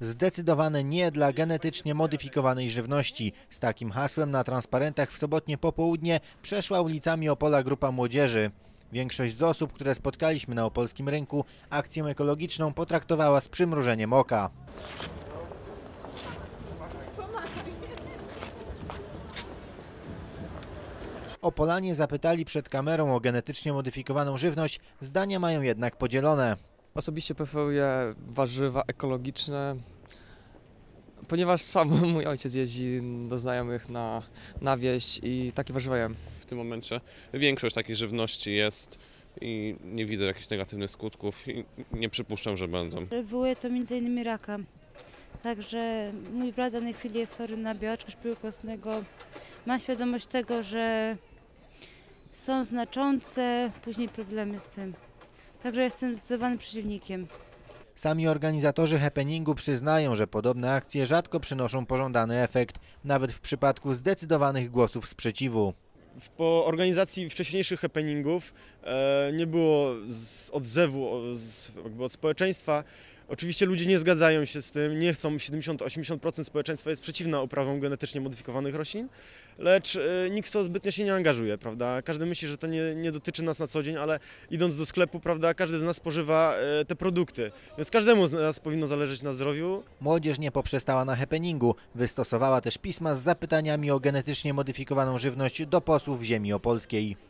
Zdecydowane nie dla genetycznie modyfikowanej żywności. Z takim hasłem na transparentach w sobotnie popołudnie przeszła ulicami Opola grupa młodzieży. Większość z osób, które spotkaliśmy na opolskim rynku, akcję ekologiczną potraktowała z przymrużeniem oka. Opolanie zapytali przed kamerą o genetycznie modyfikowaną żywność, zdania mają jednak podzielone. Osobiście preferuję warzywa ekologiczne, ponieważ sam mój ojciec jeździ do znajomych na, na wieś i takie warzywa jem. w tym momencie większość takiej żywności jest i nie widzę jakichś negatywnych skutków i nie przypuszczam, że będą. Wywołuje to m.in. raka. Także mój brat w danej chwili jest chory na białaczkę szpilu kostnego. Mam świadomość tego, że są znaczące później problemy z tym. Także jestem zdecydowanym przeciwnikiem. Sami organizatorzy happeningu przyznają, że podobne akcje rzadko przynoszą pożądany efekt, nawet w przypadku zdecydowanych głosów sprzeciwu. W- Po organizacji wcześniejszych happeningów e, nie było z odzewu o- z, jakby od społeczeństwa. Oczywiście ludzie nie zgadzają się z tym, nie chcą, 70-80% społeczeństwa jest przeciwna uprawom genetycznie modyfikowanych roślin, lecz e, nikt w to zbytnio się nie angażuje, prawda? Każdy myśli, że to nie, nie dotyczy nas na co dzień, ale idąc do sklepu, prawda, każdy z nas spożywa e, te produkty, więc każdemu z nas powinno zależeć na zdrowiu, Młodzież nie poprzestała na happeningu, wystosowała też pisma z zapytaniami o genetycznie modyfikowaną żywność do posłów ziemi opolskiej.